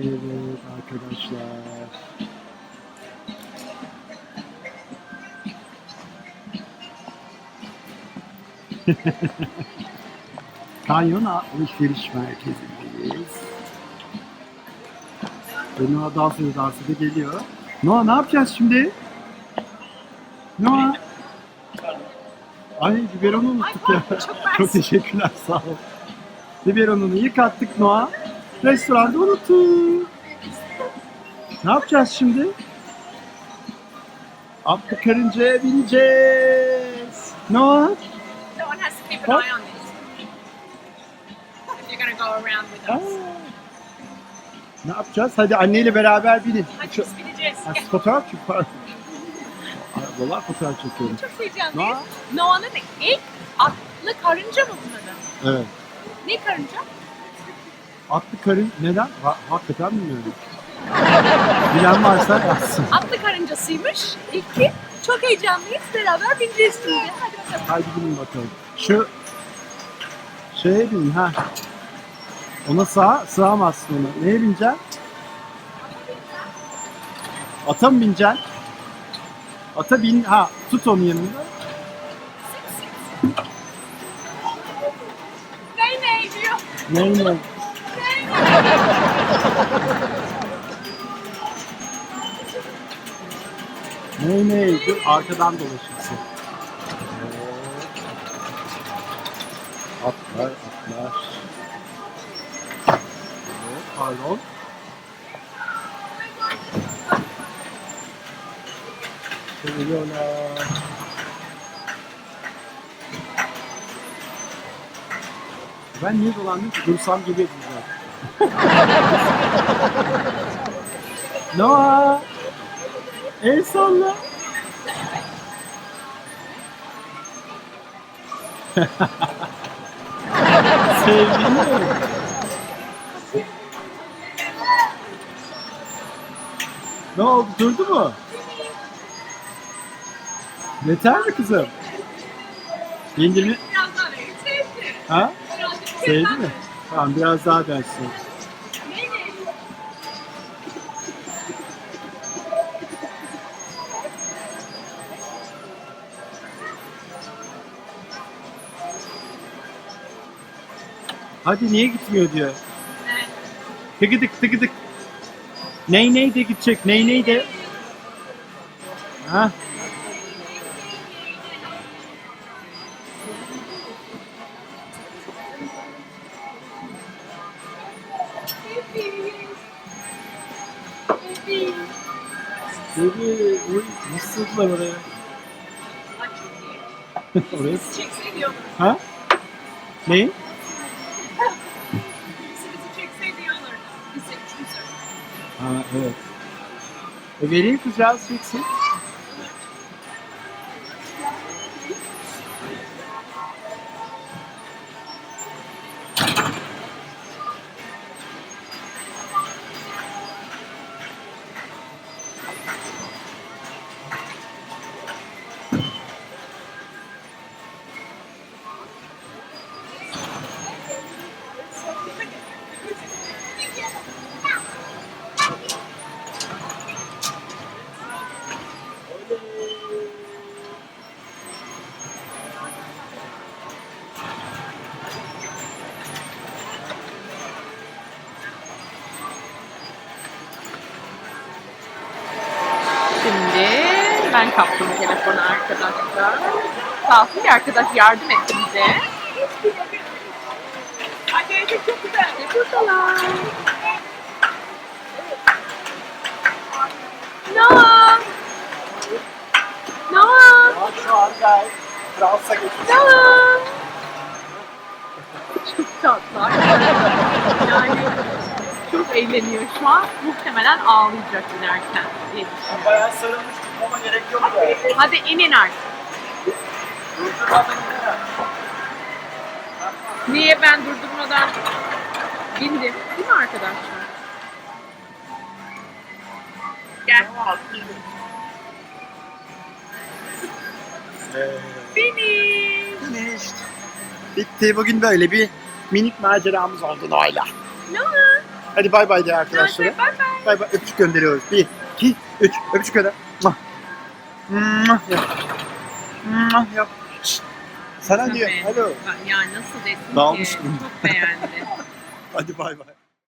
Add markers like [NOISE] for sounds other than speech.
Evet arkadaşlar. [LAUGHS] Kanyon alışveriş merkezindeyiz. Ve Noah dans ediyor, dans ediyor geliyor. Noah ne yapacağız şimdi? Noah. Ay biberonu unuttuk ya. [LAUGHS] Çok teşekkürler sağ ol. Biberonunu yıkattık Noah. Restoranda unuttuk. Ne yapacağız şimdi? Karıncaya bineceğiz. Noah. No one has to keep an eye on this. If you're to go around with Aa. us. Ne yapacağız? Hadi anneyle beraber binin. Hadi Şu- biz bineceğiz. Ha, Gel. fotoğraf çünkü pardon. Arabalar fotoğraf çekiyorum. Çok heyecanlıyız. Noah. Noah'nın ilk atlı karınca mı bunun adı? Evet. Ne karınca? Atlı karın neden? Ha, hakikaten bilmiyorum. Bilen varsa yazsın. Atlı karıncasıymış. İlki. Çok heyecanlıyız. Beraber bineceğiz şimdi. Hadi bakalım. Haydi binin bakalım. Şu şeye bin ha. Ona sığ, sığamazsın ona. Neye bineceksin? Ata mı bineceksin? Ata bin, ha tut onun yanında. Ney ney diyor. Ney ney? Ney ney. Ney ney? Dur arkadan dolaşırsın. Atlar, atlar. Hop, Pardon. Geliyorlar. Ben niye dolandım ki? Dursam gibi yapacağım. [LAUGHS] Noah! El salla. Sevdin mi? Ne oldu? Durdu mu? Yeter mi kızım? İndirme... Ha? Sevdi. mi? Tamam biraz daha dersin. Hadi niye gitmiyor diyor. Tıkıdık tıkıdık. Ney ney de gidecek. Ney ney de. Ha? Dedi, uy, nasıl sığdılar oraya? Oraya. Bizi çekse diyor. Ha? Neyi? Ha evet. E vereyim kızcağız çeksin. Ben kaptım telefonu arkadaşlar. Sağ olsun bir arkadaş yardım etti bize. Anne çok güzel. Buradalar. Noah. Noah. Çok eğleniyor şu an. Muhtemelen ağlayacak inerken diye düşünüyorum. Bayağı sarılmış tutmama gerek yok ya. Hadi inin artık. Durdurmadan Niye ben durdurmadan bindim? Değil mi arkadaşlar? Gel. Finish. Bitti. Bugün böyle bir minik maceramız oldu Noah'yla. Noah. Hadi bay bay de arkadaşlara. Bay bay. Bay bay. Öpücük gönderiyoruz. Bir, iki, üç. Öpücük gönder. Yap. Şşt. Sana diyor. Alo. Ya nasıl desin Dağılmış ki? gibi. Çok beğendi. [LAUGHS] Hadi bay bay.